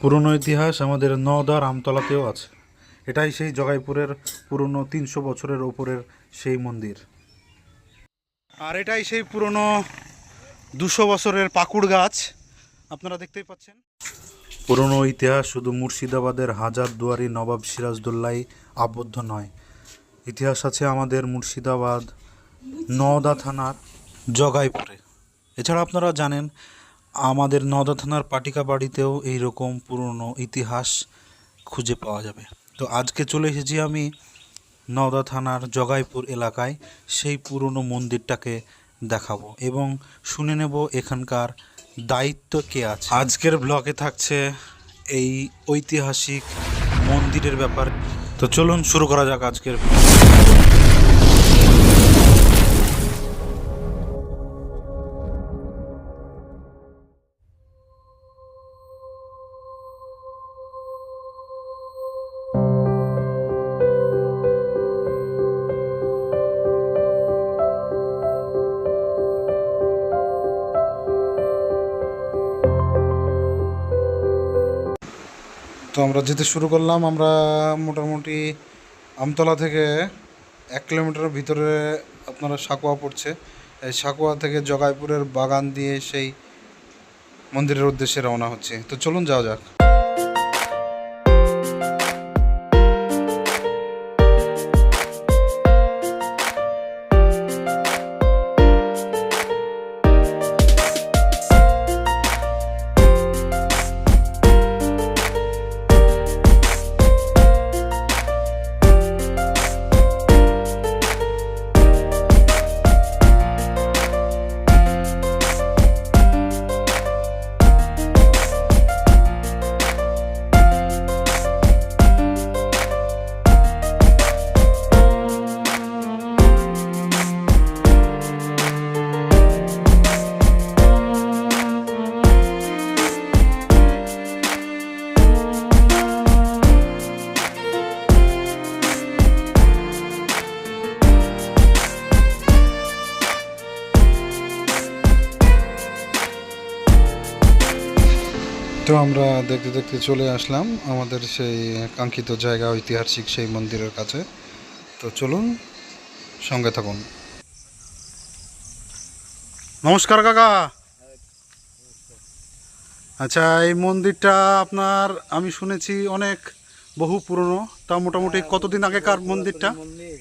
পুরনো ইতিহাস আমাদের নদার আমতলাতেও আছে। এটাই সেই জগাইপুরের পুরনো তিনশো বছরের ওপরের সেই মন্দির। আর এটাই সেই পুরনো দুশো বছরের পাকুড় গাছ। আপনারা দেখতেই পাচ্ছেন। পুরনো ইতিহাস শুধু মুর্শিদাবাদের হাজার দুয়ারি নবাব সিরাজদৌল্লাই আবদ্ধ নয়। ইতিহাস আছে আমাদের মুর্শিদাবাদ নওদা থানার জগাইপুরে। এছাড়া আপনারা জানেন আমাদের নদা থানার পাটিকা বাড়িতেও এইরকম পুরনো ইতিহাস খুঁজে পাওয়া যাবে। তো আজকে চলে এসেছি আমি নওদা থানার জগাইপুর এলাকায়। সেই পুরনো মন্দিরটাকে দেখাবো এবং শুনে নেব এখানকার দায়িত্ব কে আছে। আজকের ব্লগে থাকছে এই ঐতিহাসিক মন্দিরের ব্যাপার। তো চলুন শুরু করা যাক আজকের। তো আমরা যেতে শুরু করলাম, আমরা মোটামুটি আমতলা থেকে এক কিলোমিটার ভিতরে আপনারা সাকুয়া পড়ছে। এই সাকুয়া থেকে জগাইপুরের বাগান দিয়ে সেই মন্দিরের উদ্দেশ্যে রওনা হচ্ছে। তো চলুন যাওয়া যাক। তো আমরা দেখতে দেখতে চলে আসলাম আমাদের সেই কাঙ্ক্ষিত জায়গা ঐতিহাসিক সেই মন্দিরের কাছে। তো চলুন সঙ্গে থাকুন। নমস্কার কাকা। আচ্ছা এই মন্দিরটা আপনার আমি শুনেছি অনেক বহু পুরনো। তা মোটামুটি কতদিন আগেকার মন্দিরটা? মন্দির।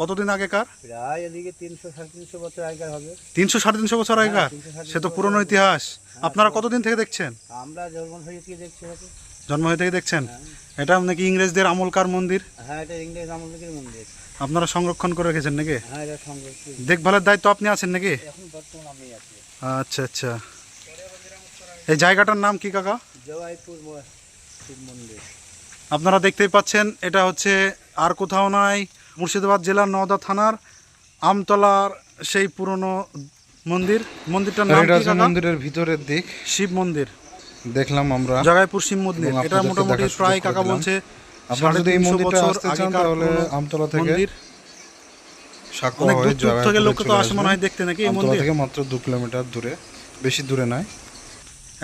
কতদিন আগেকার? প্রায় এদিকে তিনশো সাড়ে তিনশো বছর আগেকার হবে। তিনশো সাড়ে তিনশো বছর আগেকার? সে তো পুরনো ইতিহাস। আপনারা কতদিন থেকে দেখছেন? আমরা জন্ম হয়ে কি দেখছি জন্ম হয়ে থেকে দেখছেন? এটা নাকি ইংরেজদের আমলকার মন্দির? হ্যাঁ এটা ইংরেজ আমলের মন্দির। আপনারা সংরক্ষণ করে রেখেছেন নাকি? হ্যাঁ এটা দেখভালের দায়িত্ব আপনি আছেন নাকি? এখন বর্তমান আমি আছি। আচ্ছা আচ্ছা। এই জায়গাটার নাম কি কাকা? মন্দির। আপনারা দেখতেই পাচ্ছেন এটা হচ্ছে আর কোথাও নয় মুর্শিদাবাদ জেলার নওদা থানার আমতলার সেই পুরনো মন্দির। মন্দিরটার নাম কি? মন্দিরের ভিতরের দিক। শিব মন্দির। দেখলাম আমরা। জগাইপুর শিব মন্দির। এটা মোটামুটি প্রায় কাকা বলছে আপনারা যদি এই মন্দিরটা আসতে চান তাহলে আমতলা থেকে অনেক দূর দূর থেকে লোক তো আসে মনে হয় দেখতে নাকি এই মন্দির? থেকে মাত্র দু কিলোমিটার দূরে বেশি দূরে নয়।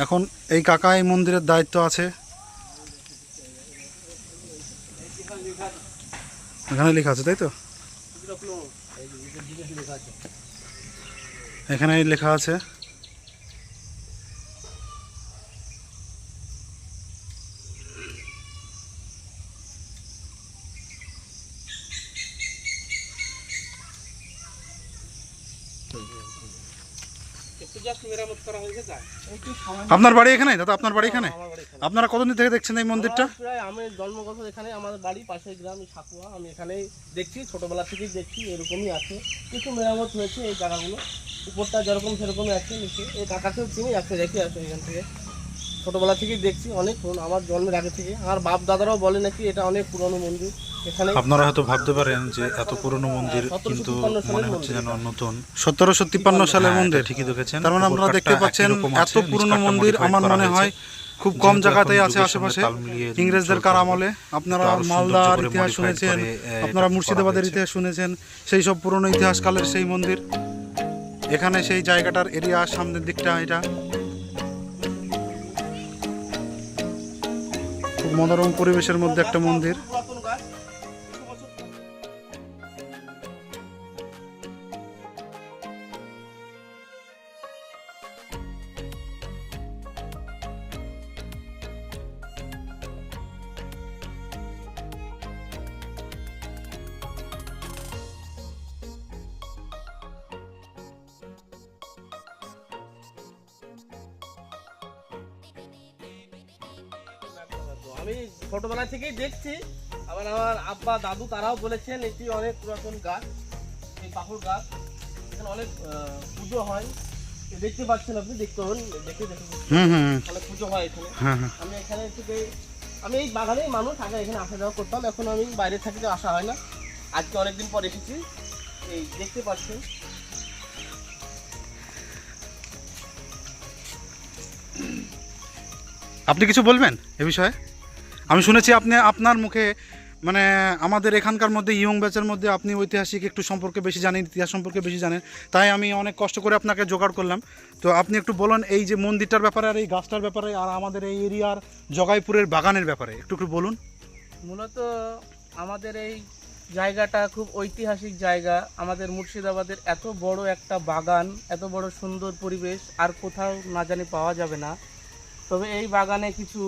এখন এই কাকা এই মন্দিরের দায়িত্ব আছে। এখানে লেখা আছে তাই তো? এখানে লেখা আছে। আপনার বাড়ি এখানে? দাদা আপনার বাড়ি এখানে? আপনারা কতদিন থেকে দেখছেন এই মন্দিরটা? আমার প্রায় আমি জন্মগত এখানে আমাদের বাড়ি পাশের গ্রাম সাকুয়া আমি এখানেই দেখছি ছোটবেলা থেকেই দেখছি এরকমই আছে। কিছু মেরামত হয়েছে এই জায়গাগুলো। উপরটা যেরকম সেরকমই আছে নিচে। এই কাকাকেও চিনি যাচ্ছে দেখে আসো এখান থেকে। ছোটবেলা থেকেই দেখছি অনেক পুরনো আমার জন্মের আগে থেকে। আমার বাপ দাদারাও বলে নাকি এটা অনেক পুরনো মন্দির। আপনারা হয়তো ভাবতে পারেন যে এত পুরনো মন্দির হ্যাঁ, 1753 কিন্তু মনে হচ্ছে যেন নতুন। সতেরোশো তিপ্পান্ন সালের হ্যাঁ, মন্দির। ঠিকই দেখেছেন। তার মানে আপনারা দেখতে পাচ্ছেন এত পুরনো মানে মন্দির আমার মনে হয় খুব কম জায়গাতেই আছে আশেপাশে। ইংরেজদের কার আমলে আপনারা মালদার ইতিহাস শুনেছেন আপনারা মুর্শিদাবাদের ইতিহাস শুনেছেন সেই সব পুরনো ইতিহাসকালের সেই মন্দির। এখানে সেই জায়গাটার এরিয়া সামনের দিকটা এটা। খুব মনোরম পরিবেশের মধ্যে একটা মন্দির। আমি ছোটবেলা থেকেই দেখছি। আবার আমার আব্বা দাদু তারাও বলেছেন এটি অনেক পুরাতন গাছ এই পাকুড় গাছ। এখানে অনেক পুজো হয়। দেখতে পাচ্ছেন আপনি দেখতে হন দেখতে দেখুন। অনেক পুজো হয় এখানে। হ্যাঁ হ্যাঁ। আমি এখানে থেকে আমি এই বাগানেই মানুষ আগে এখানে আসা যাওয়া করতাম। এখন আমি বাইরে থাকি তো আসা হয় না। আজকে অনেকদিন পর এসেছি। এই দেখতে পাচ্ছেন। আপনি কিছু বলবেন এ বিষয়ে? আমি শুনেছি আপনি, আপনার মুখে মানে আমাদের এখানকার মধ্যে, ইয়ং ব্যাচের মধ্যে আপনি ঐতিহাসিক একটু সম্পর্কে বেশি জানেন, ইতিহাস সম্পর্কে বেশি জানেন। তাই আমি অনেক কষ্ট করে আপনাকে জোগাড় করলাম। তো আপনি একটু বলুন এই যে মন্দিরটার ব্যাপারে আর এই গাছটার ব্যাপারে আর আমাদের এই এরিয়ার জগাইপুরের বাগানের ব্যাপারে। একটু একটু বলুন। মূলত আমাদের এই জায়গাটা খুব ঐতিহাসিক জায়গা। আমাদের মুর্শিদাবাদের এত বড় একটা বাগান, এত বড় সুন্দর পরিবেশ, আর কোথাও না জানি পাওয়া যাবে না। তবে এই বাগানে কিছু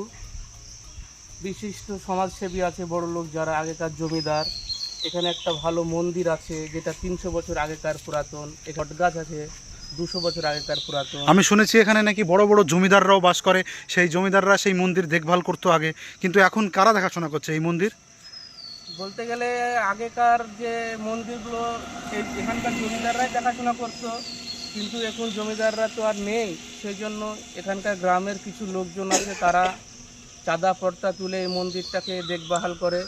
বিশিষ্ট সমাজসেবী আছে বড় লোক যারা আগেকার জমিদার। এখানে একটা ভালো মন্দির আছে যেটা তিনশো বছর আগেকার পুরাতন। এক গাছ আছে দুশো বছর আগেকার পুরাতন। আমি শুনেছি এখানে নাকি বড় বড় জমিদাররাও বাস করে। সেই জমিদাররা সেই মন্দির দেখভাল করতো আগে। কিন্তু এখন কারা দেখাশোনা করছে এই মন্দির? বলতে গেলে আগেকার যে মন্দিরগুলো এখানকার জমিদাররাই দেখাশোনা করতো। কিন্তু এখন জমিদাররা তো আর নেই। সেই জন্য এখানকার গ্রামের কিছু লোকজন আছে তারা চাঁদা পর্তা তুলে এই মন্দিরটাকে দেখভাল করে।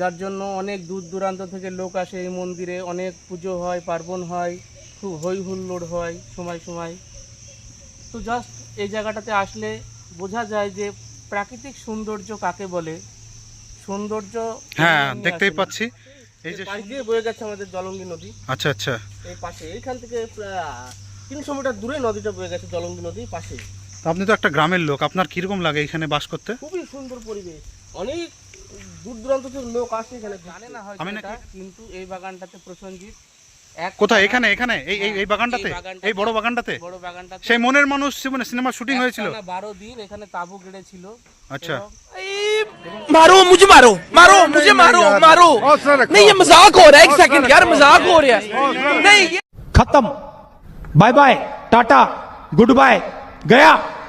যার জন্য অনেক দূর দূরান্ত থেকে লোক আসে এই মন্দিরে। অনেক পুজো হয় পার্বণ হয় খুব হই হুল্লোড় হয় সময় সময়। তো জাস্ট এই জায়গাটাতে আসলে বোঝা যায় যে প্রাকৃতিক সৌন্দর্য কাকে বলে? সৌন্দর্য হ্যাঁ দেখতেই পাচ্ছি। এই যে পাশ দিয়ে বয়ে গেছে আমাদের জলঙ্গি নদী। আচ্ছা আচ্ছা। এই পাশে এইখান থেকে প্রায় তিনশো মিটার দূরে নদীটা বয়ে গেছে জলঙ্গি নদী পাশে। তো আপনি তো একটা গ্রামের লোক আপনার কিরকম লাগে এখানে বাস করতে খুবই সুন্দর পরিবেশ অনেক দূর দূরান্ত থেকে লোক আসে এখানে জানে না হয়তো আমি এটা, নাকি- কিন্তু এই বাগানটাতে প্রসেনজিৎ এক কোথায় টাকা- এখানে এখানে এই এই এই বাগানটাতে এই বাগানটাতে- এই বড় বাগানটাতে বড় বাগানটাতে সেই মনের মানুষ মানে সিনেমা শুটিং হয়েছিল একটানা বারো দিন এখানে তাবু গেড়েছিল আচ্ছা এবং मारो मुझे मारो मारो मुझे मारो मारो नहीं ये मजाक हो रहा है एक सेकंड यार मजाक हो रहा है नहीं ये खत्म bye bye tata good bye गया